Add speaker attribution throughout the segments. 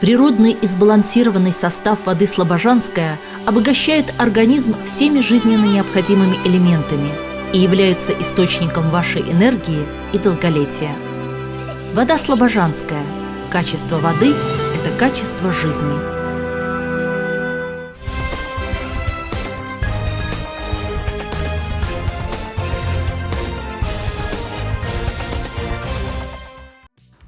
Speaker 1: Природный и сбалансированный состав воды Слобожанская обогащает организм всеми жизненно необходимыми элементами и является источником вашей энергии и долголетия. Вода Слобожанская. Качество воды – это качество жизни.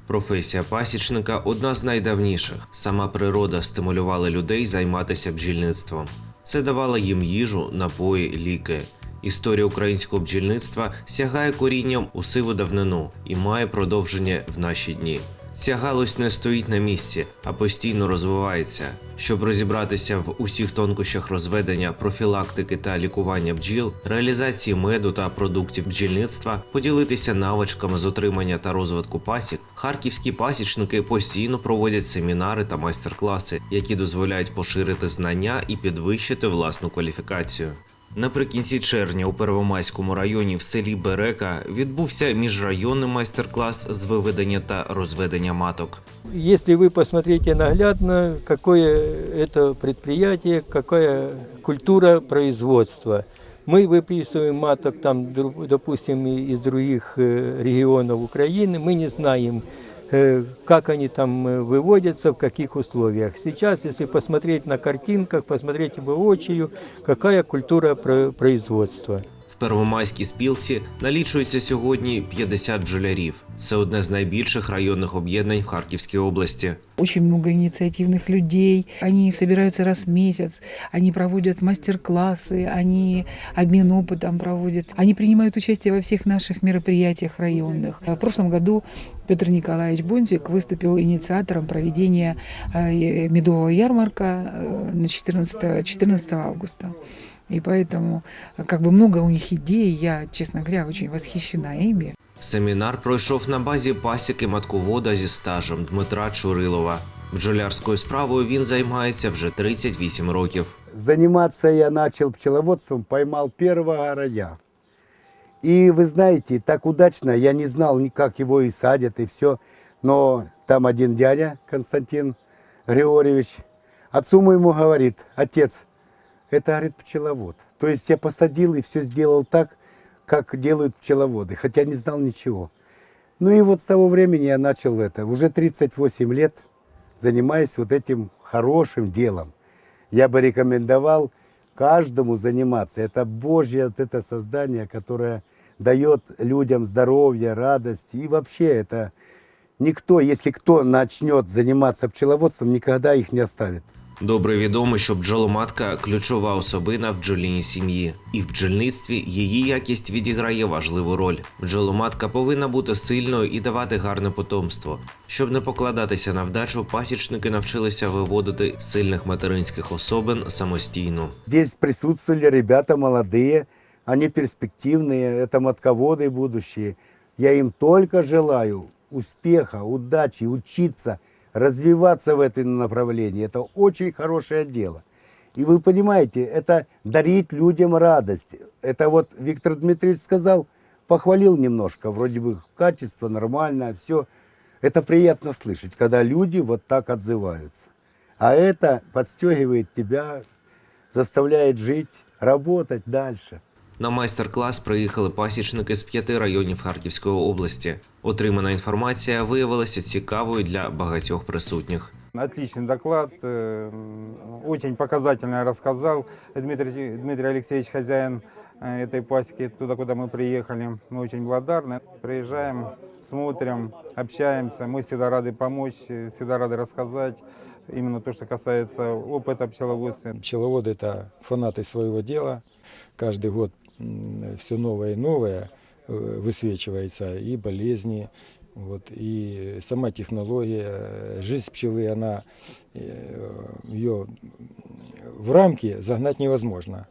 Speaker 2: Професія пасічника одна з найдавніших. Сама природа стимулювала людей займатися бджільництвом. Це давало їм їжу, напої, ліки. Історія українського бджільництва сягає корінням у сиву давнину і має продовження в наші дні. Ця галузь не стоїть на місці, а постійно розвивається. Щоб розібратися в усіх тонкощах розведення, профілактики та лікування бджіл, реалізації меду та продуктів бджільництва, поділитися навичками з отримання та розвитку пасік, харківські пасічники постійно проводять семінари та майстер-класи, які дозволяють поширити знання і підвищити власну кваліфікацію. Наприкінці червня у Первомайському районі в селі Берека відбувся міжрайонний майстер-клас з виведення та розведення маток.
Speaker 3: Если вы посмотрите наглядно, какое это предприятие, какая культура производства. Мы выписываем маток, там, дру- допустим, и- из других э, регионов Украины, мы не знаем, э, как они там э, выводятся, в каких условиях. Сейчас, если посмотреть на картинках, посмотреть воочию, какая культура про- производства.
Speaker 2: В Первомайській спілці налічується сьогодні 50 бджолярів. Це одне з найбільших районних об'єднань в Харківській області.
Speaker 4: Очень много инициативных людей. Они собираются раз в месяц, они проводят мастер-классы, они обмен опытом проводят. Они принимают участие во всех наших мероприятиях районных. В прошлом году Петр Николаевич Бонтик выступил инициатором проведения э, медового ярмарка э, на 14, 14 августа. И поэтому э, как бы много у них идей, я, честно говоря, очень восхищена ими.
Speaker 2: Семінар пройшов на базі пасіки матковода зі стажем Дмитра Чурилова. Бджолярською справою він займається вже 38 років.
Speaker 5: Заниматься я начал пчеловодством, поймал первого роя. И вы знаете, так удачно, я не знал, ни как его и садят, и все. Но там один дядя, Константин Григорьевич, отцу моему говорит, отец, это, говорит, пчеловод. То есть я посадил и все сделал так, как делают пчеловоды, хотя не знал ничего. Ну и вот с того времени я начал это. Уже 38 лет занимаюсь вот этим хорошим делом. Я бы рекомендовал каждому заниматься. Это Божье вот это создание, которое дает людям здоровье, радость. И вообще это никто, если кто начнет заниматься пчеловодством, никогда их не оставит.
Speaker 2: Добре відомо, що бджоломатка ключова особина в бджоліній сім'ї, і в бджільництві її якість відіграє важливу роль. Бджоломатка повинна бути сильною і давати гарне потомство. Щоб не покладатися на вдачу, пасічники навчилися виводити сильних материнських особин самостійно.
Speaker 5: Здесь присутствовали ребята молодые, они перспективные, это матководы будущие. Я им только желаю успеха, удачи, учиться, развиваться в этом направлении. Это очень хорошее дело. И вы понимаете, это дарить людям радость. Это вот Виктор Дмитриевич сказал, похвалил немножко, вроде бы качество нормальное, все. Это приятно слышать, когда люди вот так отзываются. А это подстегивает тебя, заставляет жить, работать дальше.
Speaker 2: На майстер-клас приїхали пасічники з п'яти районів Харківської області. Отримана інформація виявилася цікавою для багатьох присутніх.
Speaker 6: Отличный доклад, э, очень показательно рассказал Дмитрий, Дмитрий Алексеевич, хозяин э, этой пасеки, туда, куда мы приехали. Мы очень благодарны. Приезжаем, смотрим, общаемся. Мы всегда рады помочь, э, всегда рады рассказать. Именно то, что касается опыта пчеловодства.
Speaker 7: Пчеловоды – это фанаты своего дела. Каждый год все новое и новое э, высвечивается, и болезни, вот, и сама технология, э, жизнь пчелы, она, ее в рамки загнать невозможно.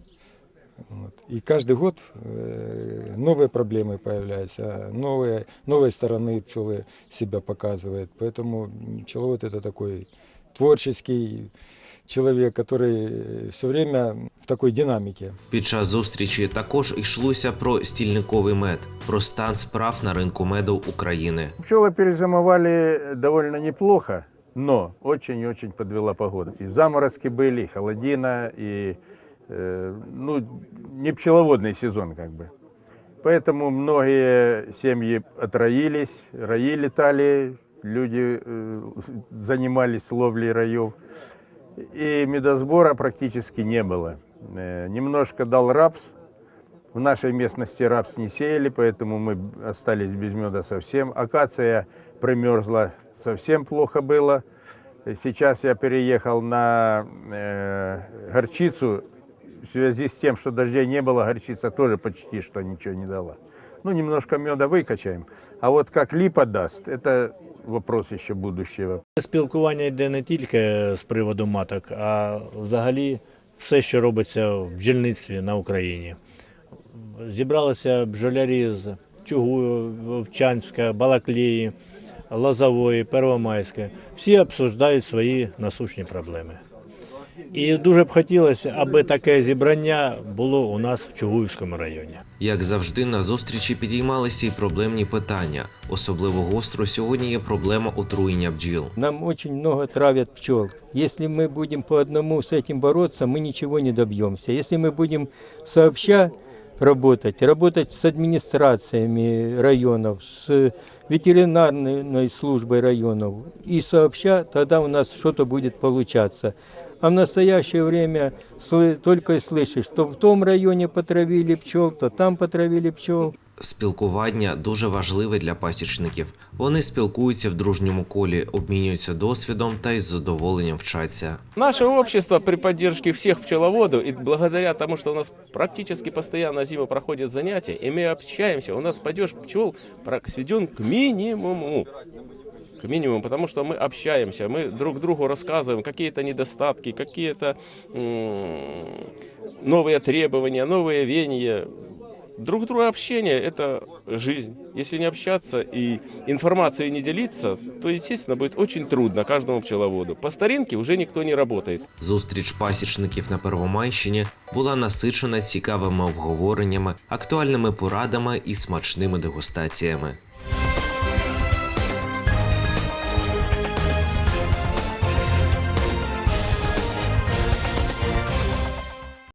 Speaker 7: Вот. И каждый год э, новые проблемы появляются, новые, новые стороны пчелы себя показывает. Поэтому пчеловод это такой творческий человек, который все время в такой динамике.
Speaker 2: Під час зустрічі також йшлося про стільниковий мед, про стан справ на ринку меду України.
Speaker 8: Пчелы перезимовали довольно неплохо. Но очень-очень подвела погода. И заморозки были, и холодина, и э, ну, не пчеловодный сезон как бы. Поэтому многие семьи отроились, раи летали, люди э, занимались ловлей раев. И медосбора практически не было. Э, немножко дал рапс. В нашей местности рапс не сеяли, поэтому мы остались без меда совсем. Акация примерзла, совсем плохо было. Сейчас я переехал на э, горчицу. В связи с тем, что дождей не было, горчица тоже почти что ничего не дала. Ну, немножко меда выкачаем. А вот как липа даст, это вопрос еще будущего.
Speaker 9: Спілкування йде не тільки з приводу маток, а взагалі все, що робиться в бджільництві на Україні. Зібралися бджолярі з Чугую, Вовчанська, Балаклії, Лозової, Первомайська. Всі обсуждають свої насущні проблеми. І дуже б хотілося, аби таке зібрання було у нас в Чугуївському районі.
Speaker 2: Як завжди, на зустрічі підіймалися й проблемні питання. Особливо гостро сьогодні є проблема отруєння бджіл.
Speaker 3: Нам очень много травят пчел. Если мы будем по одному с этим бороться, мы ничего не добьемся. Если мы будем сообща работать, работать с администрациями районов, с ветеринарной службой районов и сообща, тогда у нас что-то будет получаться. А в настоящее время слы- только и слышишь, что в том районе потравили пчел, то там потравили пчел.
Speaker 2: Спілкування дуже важливе для пасічників. Вони спілкуються в дружньому колі, обмінюються досвідом та із задоволенням вчаться.
Speaker 10: Наше общество при поддержке всех пчеловодов и благодаря тому, что у нас практически постоянно зимой проходят занятия, и мы общаемся, у нас падеж пчел прак- сведен к минимуму. К минимуму, потому что мы общаемся, мы друг другу рассказываем какие-то недостатки, какие-то м, новые требования, новые веяния. Друг друга общение – это жизнь. Если не общаться и информацией не делиться, то, естественно, будет очень трудно каждому пчеловоду. По старинке уже никто не работает.
Speaker 2: Зустріч пасічників на Первомайщині була насичена цікавими обговореннями, актуальними порадами і смачними дегустаціями.